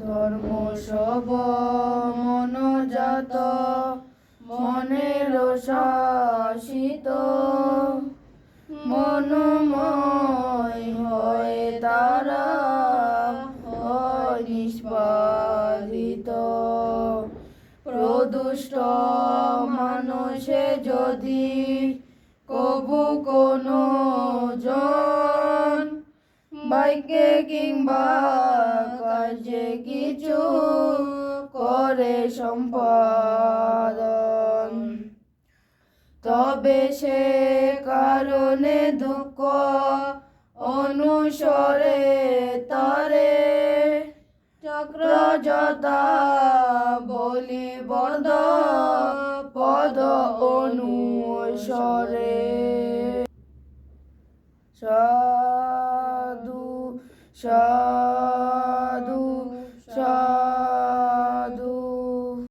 ধর্ম সব মনজাত, মনের শাসিত। মনোময় হয় তারা হয় নিষ্পাদিত প্রদুষ্ট মানুষে যদি কবু কোনো জন বাইকে কিংবা কিছু করে সম্পাদন। তবে সে কারণে দুঃখ অনুসরে তরে। চক্রজতা বলি বদ পদ অনুসরে। সাধু সা